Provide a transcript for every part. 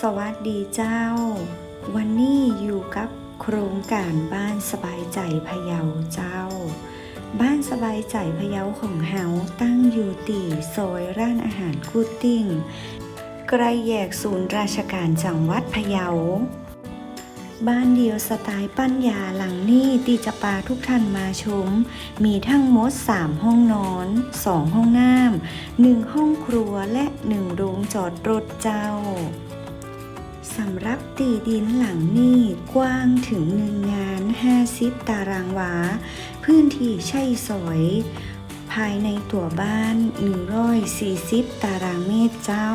สวัสดีเจ้า วันนี้อยู่กับโครงการบ้านสบายใจพะเยาเจ้า บ้านสบายใจพะเยาของเฮาตั้งอยู่ตีซอยร้านอาหารกูติ้งใกล้แยกศูนย์ราชการจังหวัดพะเยาบ้านเดียวสไตล์ปั้นยาหลังนี้ตีจะปาทุกท่านมาชม มีทั้งหมด 3 ห้องนอน 2 ห้องน้ำหนึ่งห้องครัวและหนึ่งโรงจอดรถเจ้า สำหรับตีดินหลังนี้กว้างถึงหนึ่งงาน 50 ตารางวา พื้นที่ใช่สอย ภายในตัวบ้าน 140 ตารางเมตรเจ้า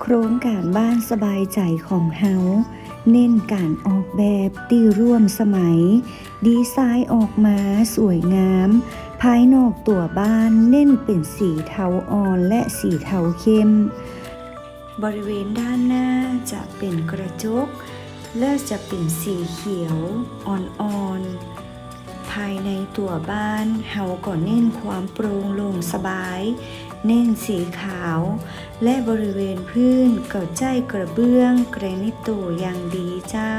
โครงการบ้านสบายใจของเฮาเน้นการออกแบบที่ร่วมสมัย ดีไซน์ออกมาสวยงาม ภายนอกตัวบ้านเน้นเป็นสีเทาอ่อนและสีเทาเข้ม บริเวณด้านหน้าจะเป็นกระจก และจะเป็นสีเขียวอ่อนๆ ภายในตัวบ้านเฮาก็เน้นความโปร่งโล่งสบาย เน้นสีขาว และบริเวณพื้นก็ใจกระเบื้อง แกรนิตโตอย่างดีเจ้า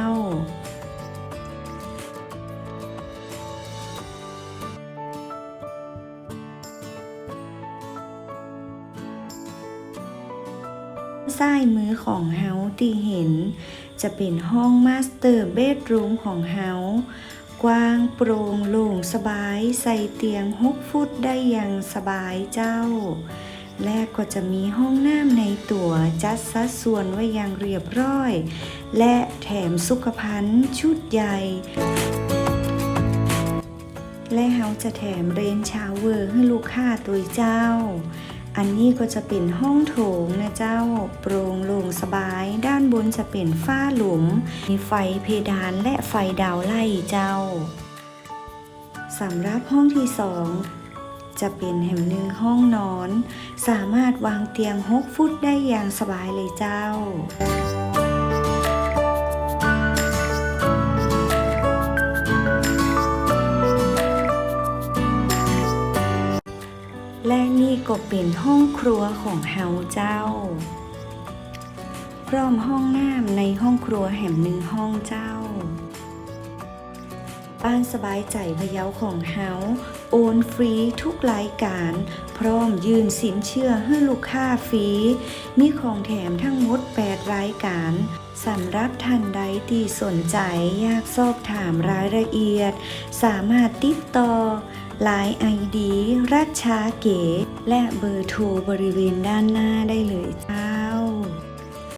ซ้ายมือของเฮาที่เห็น จะเป็นห้องมาสเตอร์เบดรูมของเฮากว้างโปร่งโล่งสบายใส่เตียง6ฟุตได้อย่างสบายเจ้า และก็จะมีห้องน้ำในตัวจัดสัดส่วนไว้อย่างเรียบร้อย และแถมสุขภัณฑ์ชุดใหญ่ และเฮาจะแถมเรนชาวเวอร์ให้ลูกค้าตัวเจ้า อันนี้ก็จะเป็นห้องโถงนะเจ้า โปร่งโล่งสบาย ด้านบนจะเป็นฝ้าหลุม มีไฟเพดานและไฟดาวไล่เจ้าสำหรับห้องที่สองจะเป็นแห่งหนึ่งห้องนอน สามารถวางเตียงหกฟุตได้อย่างสบายเลยเจ้า ก็เป็นห้องครัวของเฮาเจ้า พร้อมห้องน้ำในห้องครัวแห่งหนึ่งห้องเจ้า บ้านสบายใจพะเยาของเฮาโอนฟรีทุกรายการ พร้อมยืนสินเชื่อให้ลูกค้าฟรี มีของแถมทั้งหมด 8 รายการสำหรับท่านใดที่สนใจอยากสอบถามรายละเอียด สามารถติดต่อ ไลน์ไอดีรัชชาเก๋ และเบอร์โทรบริเวณด้านหน้าได้เลยจ้า